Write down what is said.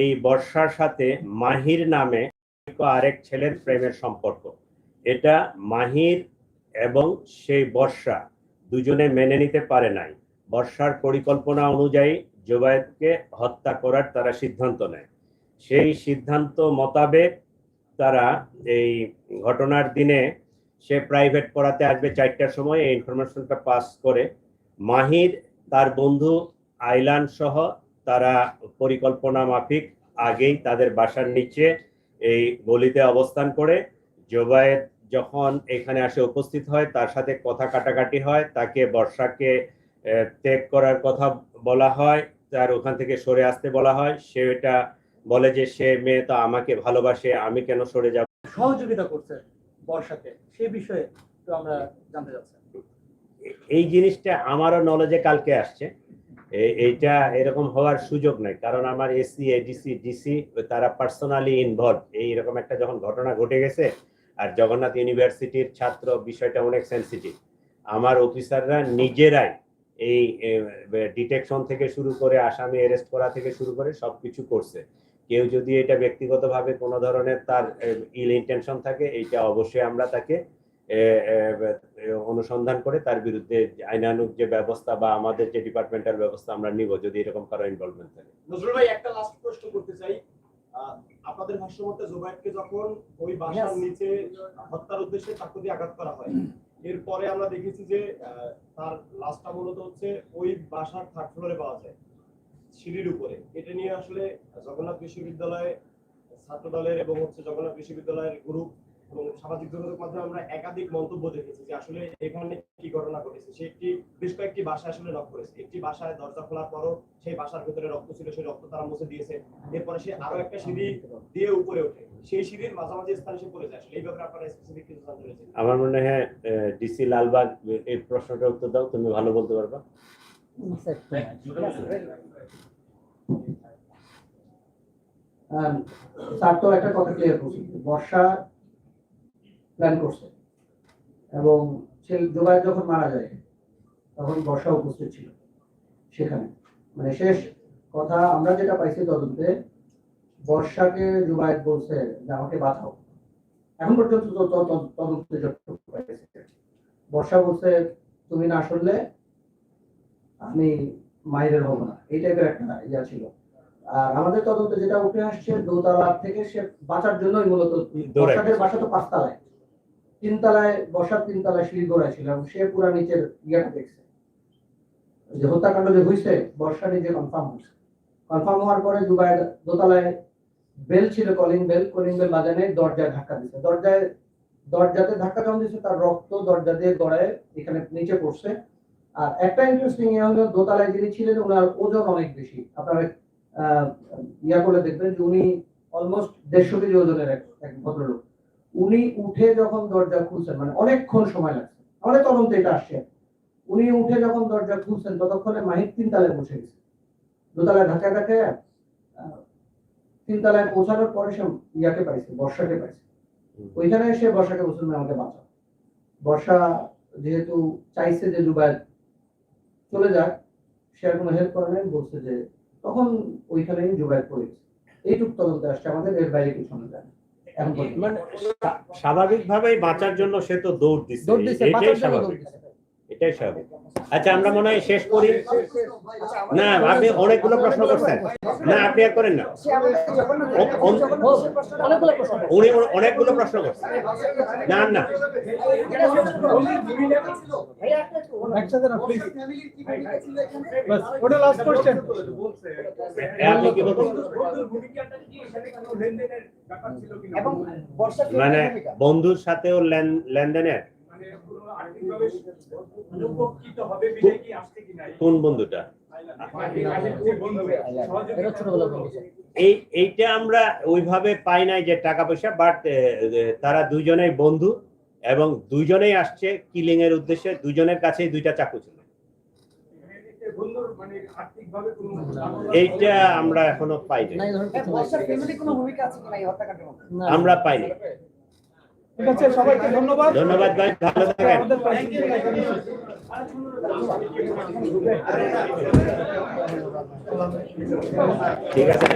এই বর্ষার সাথে মাহির নামে আরেক ছেলের প্রেমের সম্পর্ক। এটা মাহির এবং সেই বর্ষা দুজনে মেনে নিতে পারে নাই। বর্ষার পরিকল্পনা অনুযায়ী জোবায়েদকে হত্যা করার তারা সিদ্ধান্ত নেয়। সেই সিদ্ধান্ত মোতাবেক তারা এই ঘটনার দিনে সে প্রাইভেট পড়াতে আসবে চারটার সময়। এই ইনফরমেশনটা পাস করে মাহির, তার বন্ধু আইলান সহ তারা পরিকল্পনা মাফিক আগেই তাদের বাসার নিচে এই গলিতে অবস্থান করে। জোবায়েদ যখন এখানে আসে উপস্থিত হয় তার সাথে কথা কাটাকাটি হয় তাকে বর্ষাকে ত্যাগ করার কথা বলা হয় তার ওখান থেকে সরে আসতে বলা হয়। সে এটা বলে যে সে মেয়ে তো আমাকে ভালোবাসে আমি কেন সরে যাব? সহযোগিতা করছে বর্ষাকে। সে বিষয়ে তো আমরা জানতে চাচ্ছি। এই জিনিসটা আমারও নলেজে কালকে আসছে। এইটা এরকম হওয়ার সুযোগ নাই। কারণ আমার এসি এডিসি ডিসি তারা পার্সোনালি ইনভলভ এইরকম একটা যখন ঘটনা ঘটে গেছে, আর জগন্নাথ ইউনিভার্সিটির ছাত্র বিষয়টা অনেক সেন্সিটিভ আমার অফিসাররা নিজেরাই এই ডিটেকশন থেকে শুরু করে, আসামি অ্যারেস্ট করা থেকে শুরু করে সব কিছু করছে। কেউ যদি এটা ব্যক্তিগতভাবে কোনো ধরনের তার ইল ইন্টেনশন থাকে, এইটা অবশ্যই আমরা তাকে অনুসন্ধান করে তার বিরুদ্ধে আইনানুগ যে ব্যবস্থা বা আমাদের যে ডিপার্টমেন্টাল ব্যবস্থা আমরা নিব যদি এরকম কারও ইনভলভমেন্ট থাকে। নজরুল ভাই একটা লাস্ট প্রশ্ন করতে চাই। আপনাদের ভাষ্য মতে জোবায়েদকে যখন ওই বাসার নিচে হত্যার উদ্দেশ্যে চাকু দিয়ে আঘাত করা হয় এরপরে আমরা দেখেছি যে আহ, তার লাশটা মূলত হচ্ছে ওই বাসার থার্ড ফ্লোরে পাওয়া যায় সিঁড়ির উপরে। এটা নিয়ে আসলে জগন্নাথ বিশ্ববিদ্যালয়ে ছাত্র দলের এবং হচ্ছে জগন্নাথ বিশ্ববিদ্যালয়ের গ্রুপ এবং সামাজিক যোগাযোগ মাধ্যমে আমরা একাধিক মন্তব্য দেখেছি যে আসলে এখানে কি ঘটনা ঘটেছে। সে একটি বেশ কয়েকটি বাসায় আসলে নক করেছে। একটি বাসায় দরজা খোলার পরও সেই বাসার ভেতরে রক্ত ছিল সেই রক্ত তারা মুছে দিয়েছে। এরপরে সে আরও একটা সিঁড়ি দিয়ে উপরে ওঠে। সেই সিঁড়ির মাঝামাঝি স্থানে সে পড়ে যায়। আসলে এই ব্যাপারে আপনারা স্পেসিফিক কিছু জানতে পেরেছেন আমার মনে হয় ডিসি লালবাগ এই প্রশ্নটার উত্তর দাও তুমি ভালো বলতে পারবা। আম, স্যার তো একটা কথা ক্লিয়ার করছি। বর্ষা প্ল্যান করছে। এবং সে জোবাই যখন মারা যায় তখন বর্ষা উপস্থিত ছিল সেখানে। মানে শেষ কথা আমরা যেটা পাইছি তদন্তে বর্ষাকে জুবায়েদ বলছে যে আমাকে বাঁচাও। এখন পর্যন্ত তদন্তে যতটুকু পাইছি। বর্ষা বলছে তুমি না শুনলে আমি মাইরের হব না। এই টাইপের একটা ইয়া ছিল। আর আমাদের তদন্তে যেটা উঠে আসছে দোতলা থেকে সে বাঁচার জন্যই মূলত বর্ষাদের বাসা তো পাঁচতলায়। তিনতলায়, বসার তিনতলায় সিঁড়ি দৌড়ায় ছিল এবং সে পুরা নিচের ইয়েটা দেখছে। যে হত্যাকাণ্ড যে হয়েছে বর্ষা নিজে কনফার্ম হয়েছে কনফার্ম হওয়ার পরে দুবাই দোতলায় বেল ছিল কলিং বেল কলিং বেল বাজানে দরজায় ধাক্কা দিচ্ছে দরজায়, দরজাতে ধাক্কা যখন দিচ্ছে তার রক্ত দরজা দিয়ে গড়ায় এখানে নিচে পড়ছে। আর একটা ইন্টারেস্টিং ইয়ে হলো, দোতলায় যিনি ছিলেন ওনার ওজন অনেক বেশি। আপনারা ইয়া করে দেখবেন যে উনি অলমোস্ট দেড়শো কেজি ওজনের এক ভদ্রলোক। উনি উঠে যখন দরজা খুলছেন মানে অনেকক্ষণ সময় লাগছে আমাদের তদন্তে এটা আসছে। উনি উঠে যখন দরজা খুলছেন ততক্ষণে মাহির তিন তালায় বসে গেছে। দোতলায় ধাক্কা তিন তালায় পৌঁছানোর পরে সে ইয়াকে পাইছে বর্ষাকে পাইছে। ওইখানে এসে বর্ষাকে বলছেন আমাকে বাঁচাও। বর্ষা যেহেতু চাইছে যে দুবার চলে যাক সে আর কোনো হেল্প করে নাই বলছে যে তখন ওইখানেই জুবাইর পড়ে গেছে এইটুক তদন্তে আসছে আমাদের এর বাইরে কিছু না জানি। মানে স্বা- স্বাভাবিকভাবেই বাঁচার জন্য সে তো দৌড় দিচ্ছে দৌড় দিচ্ছে বাঁচার জন্য স্বাভাবিক দৌড় দিছে। এটাই স্বাভাবিক। আচ্ছা আমরা মনে হয় শেষ করি। না আপনি অনেকগুলো প্রশ্ন করছেন। না আপনি আর করেন না। উনি অনেকগুলো প্রশ্ন করছেন। না না। মানে বন্ধুর সাথেও লেন- লেনদেনের কোন বন্ধুটা। এই এইটা আমরা ওইভাবে পাই নাই যে টাকা পয়সা বাট তারা দুইজনেই বন্ধু এবং দুইজনেই আসছে কিলিং এর উদ্দেশ্যে দুজনের কাছেই দুইটা চাকু ছিল। এইটা আমরা এখনও পাইনি। কিছু আমরা পাইনি। ঠিক আছে সবাইকে ধন্যবাদ। ধন্যবাদ ভাই ভালো থাকেন। ঠিক আছে।